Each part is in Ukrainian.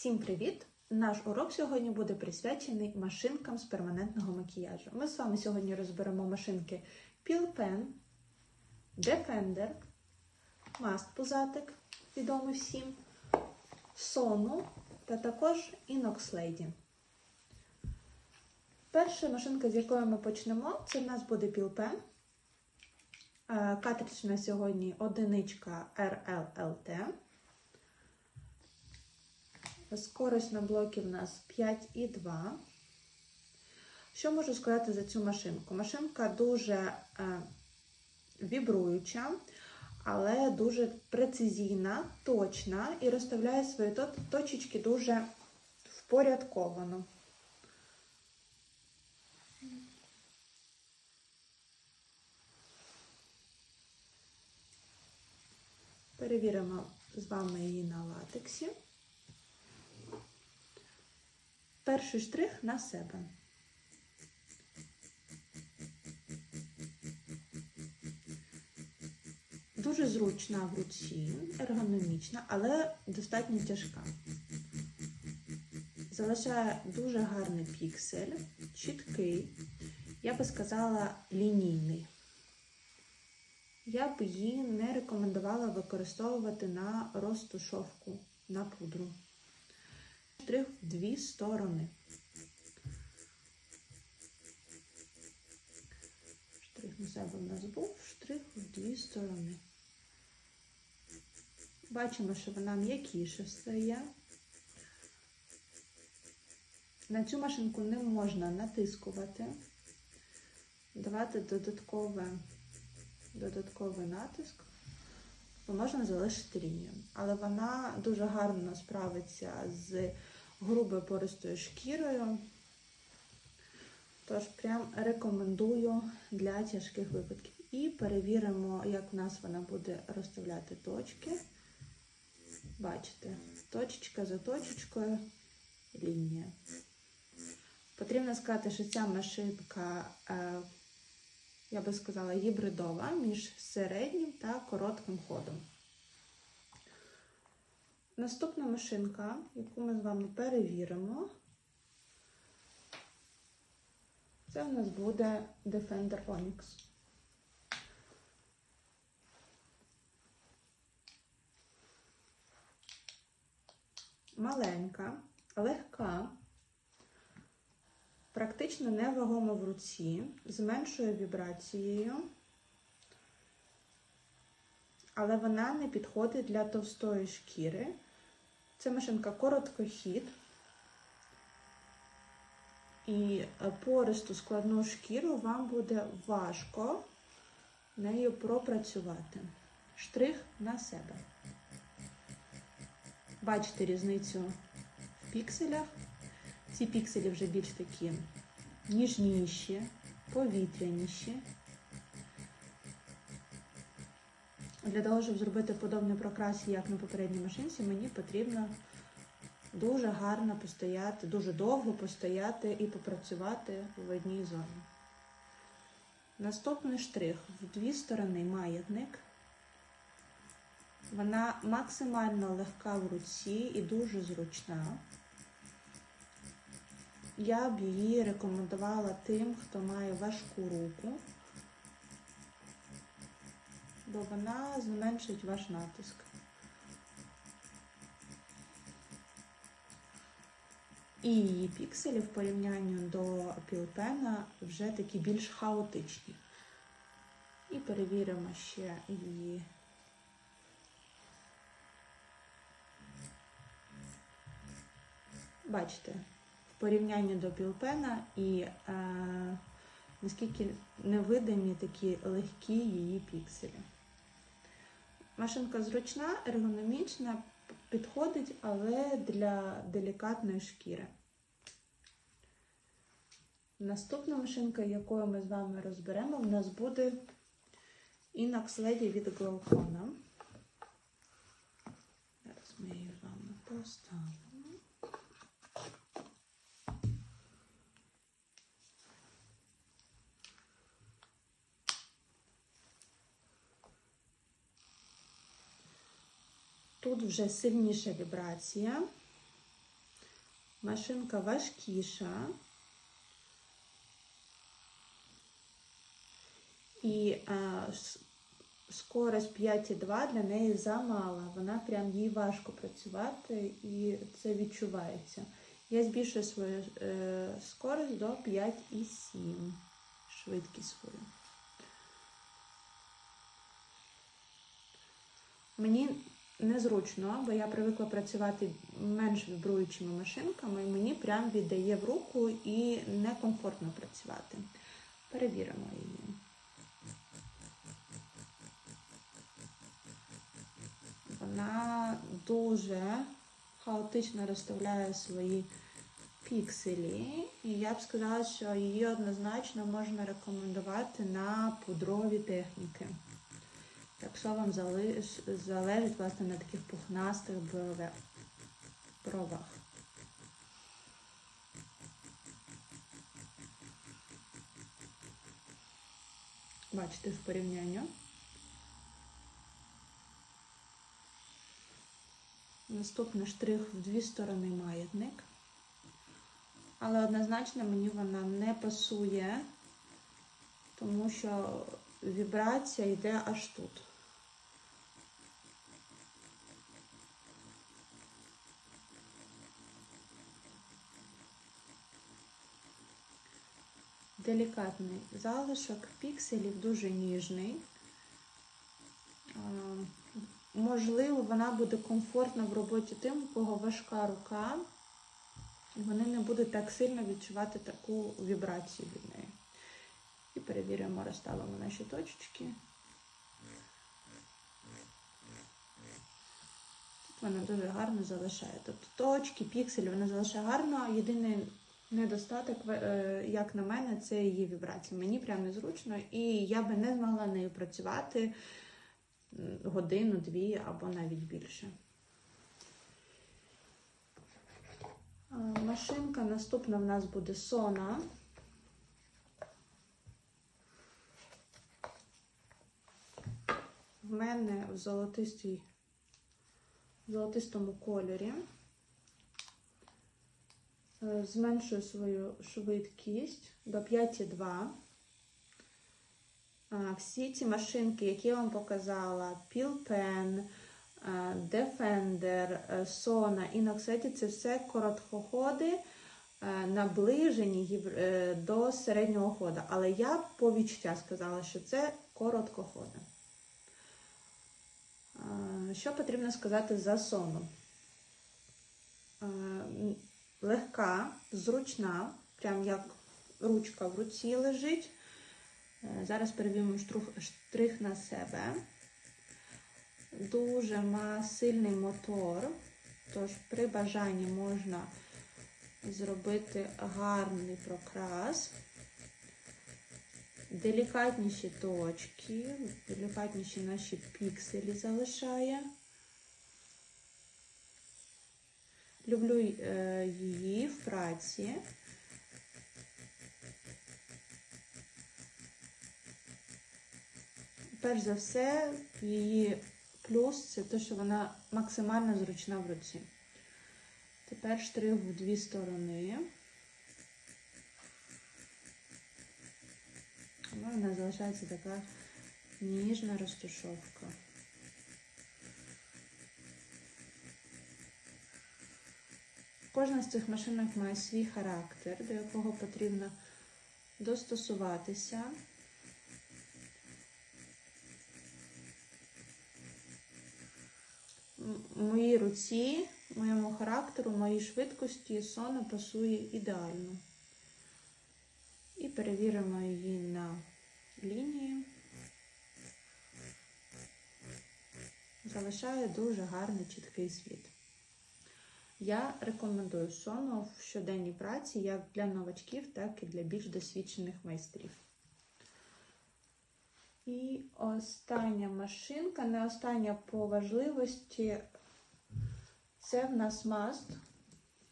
Всім привіт! Наш урок сьогодні буде присвячений машинкам з перманентного макіяжу. Ми з вами сьогодні розберемо машинки Peel Pen, Defender, Mast Пузатик, відомий всім, Sonu та також Inox Lady. Перша машинка, з якої ми почнемо, це в нас буде Peel Pen. Е, Картридж на сьогодні одиничка RLLT. Скорость на блокі в нас 5,2. Що можу сказати за цю машинку? Машинка дуже е, вібруюча, але дуже прецизійна, точна і розставляє свої точечки дуже впорядковано. Перевіримо з вами її на латексі. Перший штрих на себе. Дуже зручна в руці, ергономічна, але достатньо тяжка. Залишає дуже гарний піксель, чіткий, я би сказала, лінійний. Я б її не рекомендувала використовувати на розтушовку на пудру штрих в дві сторони. Штрих на себе в нас був, штрих в дві сторони. Бачимо, що вона м'якіше стає. На цю машинку не можна натискувати, давати додаткове, додатковий натиск бо можна залишити лінію. Але вона дуже гарно справиться з грубою пористою шкірою. Тож, прям рекомендую для тяжких випадків. І перевіримо, як в нас вона буде розставляти точки. Бачите, точечка за точечкою лінія. Потрібно сказати, що ця машинка, е, я би сказала, гібридова між середнім та коротким ходом. Наступна машинка, яку ми з вами перевіримо, це в нас буде Defender Onyx. Маленька, легка, практично невагома в руці, з меншою вібрацією, але вона не підходить для товстої шкіри. Це машинка короткохід. І пористу складну шкіру вам буде важко нею пропрацювати. Штрих на себе. Бачите різницю в пікселях. Ці пікселі вже більш такі ніжніші, повітряніші. Для того, щоб зробити подобний прокрас, як на попередній машинці, мені потрібно дуже гарно постояти, дуже довго постояти і попрацювати в одній зоні. Наступний штрих в дві сторони маятник. Вона максимально легка в руці і дуже зручна. Я б її рекомендувала тим, хто має важку руку бо вона зменшить ваш натиск. І її пікселі в порівнянні до пілпена вже такі більш хаотичні. І перевіримо ще її. Бачите, в порівнянні до пілпена і е, наскільки невидимі такі легкі її пікселі. Машинка зручна, ергономічна, підходить, але для делікатної шкіри. Наступна машинка, якою ми з вами розберемо, в нас буде Inox Lady від Glaucona. Зараз ми її з вами поставимо. Тут вже сильніша вібрація. Машинка важкіша. І а, скорость 5,2 для неї замала. Вона прям їй важко працювати і це відчувається. Я збільшую свою е, скорость до 5,7. Швидкість свою. Мені незручно, бо я привикла працювати менш вібруючими машинками, і мені прям віддає в руку і некомфортно працювати. Перевіримо її. Вона дуже хаотично розставляє свої пікселі, і я б сказала, що її однозначно можна рекомендувати на пудрові техніки. Якщо вам залиш- залежить власне на таких пухнастих бровах. Бачите в порівнянні. Наступний штрих в дві сторони маятник. Але однозначно мені вона не пасує, тому що вібрація йде аж тут. Делікатний залишок пікселів, дуже ніжний. Можливо, вона буде комфортна в роботі тим, у кого важка рука, і вони не будуть так сильно відчувати таку вібрацію від неї. І перевіримо, розставимо наші точечки. Тут вона дуже гарно залишає. Тобто точки, пікселі вона залишає гарно. Єдиний недостаток, е, як на мене, це її вібрація. Мені прямо незручно, і я би не змогла нею працювати годину, дві або навіть більше. Машинка наступна в нас буде Sona. В мене в золотистій, в золотистому кольорі. Е, Зменшую свою швидкість до 5,2. Всі ці машинки, які я вам показала, е, Defender, е, Sona, Inoxeti, це все короткоходи, е, наближені е, до середнього хода. Але я по відчуття сказала, що це короткоходи. Е, Що потрібно сказати за Sonu? Легка, зручна, прям як ручка в руці лежить. Е, Зараз перевіримо штрих на себе. Дуже ма сильний мотор, тож при бажанні можна зробити гарний прокрас. Делікатніші точки, делікатніші наші пікселі залишає. Люблю е, її в праці. Перш за все, її плюс це те, що вона максимально зручна в руці. Тепер штрих в дві сторони. Ну, Вона залишається така ніжна розташовка. Кожна з цих машинок має свій характер, до якого потрібно достосуватися. Моїй руці, моєму характеру, моїй швидкості сона пасує ідеально. І перевіримо її на лінії. Залишає дуже гарний чіткий світ. Я рекомендую сону в щоденній праці як для новачків, так і для більш досвідчених майстрів. І остання машинка, не остання по важливості, це в нас маст.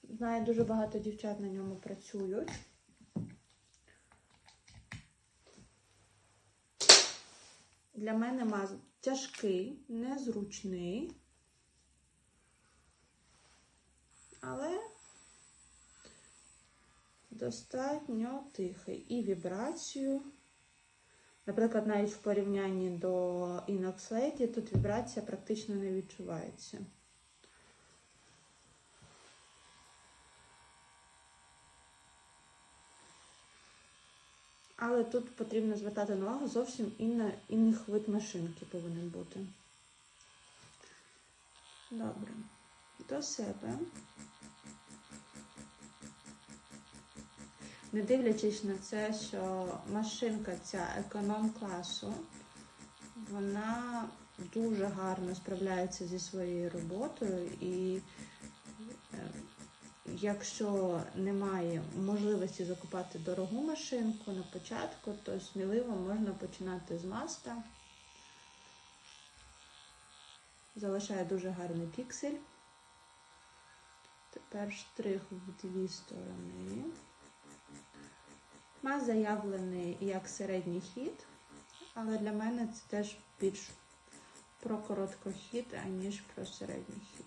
Знаю, дуже багато дівчат на ньому працюють. Для мене маст тяжкий, незручний. Але достатньо тихий. І вібрацію. Наприклад, навіть в порівнянні до Lady тут вібрація практично не відчувається. Але тут потрібно звертати на увагу зовсім інна, інних вид машинки повинен бути. Добре. До себе. Не дивлячись на це, що машинка ця економ-класу, вона дуже гарно справляється зі своєю роботою і е, якщо немає можливості закупати дорогу машинку на початку, то сміливо можна починати з маста. Залишає дуже гарний піксель. Тепер штрих в дві сторони. Маз заявлений як середній хід, але для мене це теж більш про короткохід, аніж про середній хід.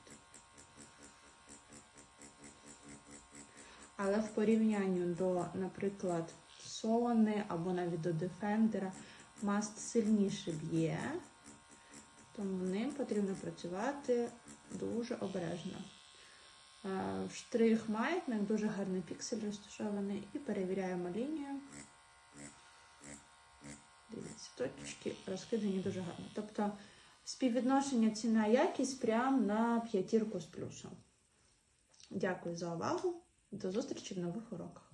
Але в порівнянні до, наприклад, Сони або навіть до Defender маст сильніше б'є, тому ним потрібно працювати дуже обережно. Е, Штрих маятник, дуже гарний піксель розташований і перевіряємо лінію. Дивіться, точки розкидані дуже гарно. Тобто співвідношення ціна-якість прямо на п'ятірку з плюсом. Дякую за увагу. До зустрічі в нових уроках.